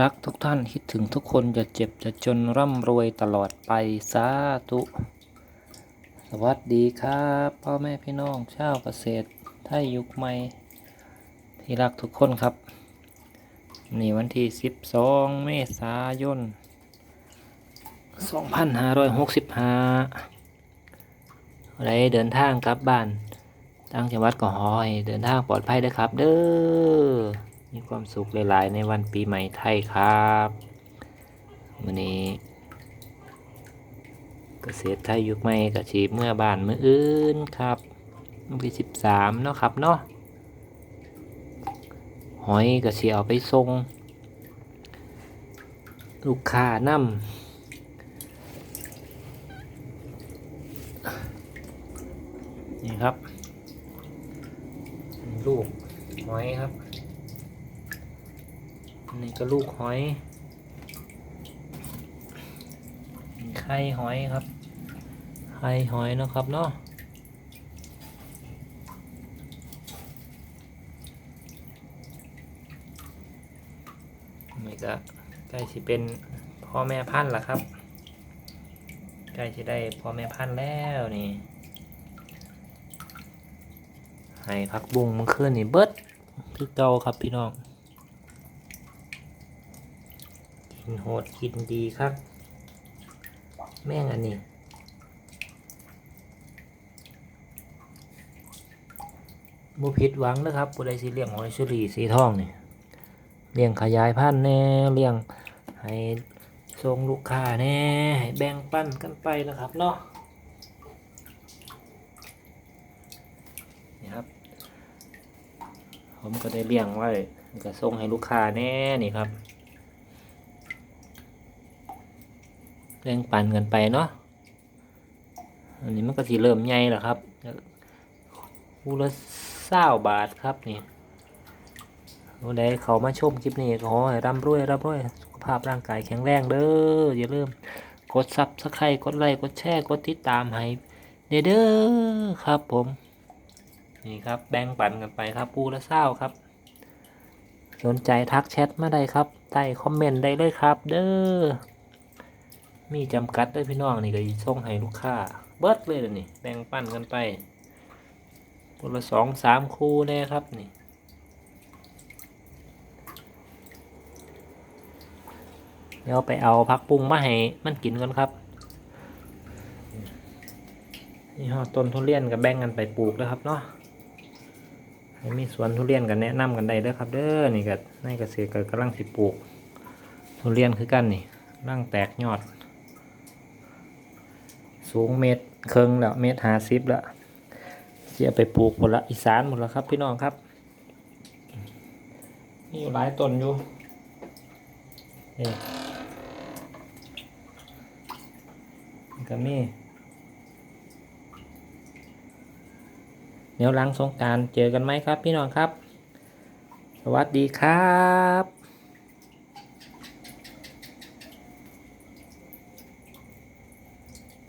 รักทุกท่านคิดถึงทุกคนจะเจ็บจะจนร่ำรวยตลอดไปสาธุสวัสดีครับพ่อแม่พี่น้องชาวเกษตรไทยยุคใหม่ที่รักทุกคนครับนี่วันที่ 12 เมษายน 2565อะไรเดินทางกลับบ้านต่างจังหวัดก็ขอให้เดินทางปลอดภัยนะครับ เด้อ สุขหลายๆ ในวันปีใหม่ไทยครับวันนี้เกษตรไทยยุคใหม่กระชีพเมื่อบ้านเมื่ออื่นครับวันที่สิบสามเนาะครับเนาะหอยกระชีเอาไปส่งลูกค้านำนี่ครับ ลูกหอยครับ นี่ก็ลูกหอยไข่หอยครับ ไข่หอยนะครับเนาะนี่ก็ใกล้สิเป็นพ่อแม่พันธุ์ละครับ ใกล้จะได้พ่อแม่พันธุ์แล้วนี่ ให้พักบุ้งมันขึ้นนี่เบิดคือเก่าครับพี่น้อง กินโหดกินดีครับ แม่งอันนี้บ่ผิดหวังนะครับผู้ใดสิเลี้ยงหอยเชอรี่สีทองนี่เลี้ยงขยายพันธุ์แน่เลี้ยงให้ส่งลูกค้าแน่ให้แบ่งปันกันไปนะครับเนาะนี่ครับ ผมก็ได้เลี้ยงไว้ก็ส่งให้ลูกค้าแน่นี่ครับ แบ่งปันกันไปเนาะอันนี้มันก็สิเริ่มใหญ่แล้วครับคูละเศร้าบาทครับนี่ผู้ใดเขามาชมคลิปนี้ก็ขอให้ร่ำรวยร่ำรวยสุขภาพร่างกายแข็งแรงเด้ออย่าลืมกดซับสไครต์กดไลค์กดแชร์กดติดตามให้เด้อครับผมนี่ครับแบ่งปันกันไปครับปูละเศร้าครับ สนใจทักแชทมาได้ครับใต้คอมเมนต์ได้เลยครับ เด้อ มีจำกัดด้วยพี่น้องนี่ก็ส่งให้ลูกค้า เบิดเลยเดี๋ยนี่แบ่งปั้นกันไปคนละสองสามคู่แน่ครับนี่เดี๋ยวไปเอาพักปรุงมาให้มันกินกันครับนี่ฮอต้นทุเรียนกับแบ่งกันไปปลูกนะครับเนาะมีสวนทุเรียนกันแนะนำกันได้เด้อครับ เด้อนี่ก็ในเกษตรก็กำลังสิปลูก ทุเรียนคือกันนี่ร่างแตกยอด สูงเมตรเคิงแล้วเมตรหาสิบแล้วเสียไปปลูกหมดละอีสานหมดแล้วครับพี่น้องครับนี่อยู่หลายต้นอยู่นี่ก็มีเดี๋ยวหลังสงการเจอกันไหมครับพี่น้องครับ สวัสดีครับ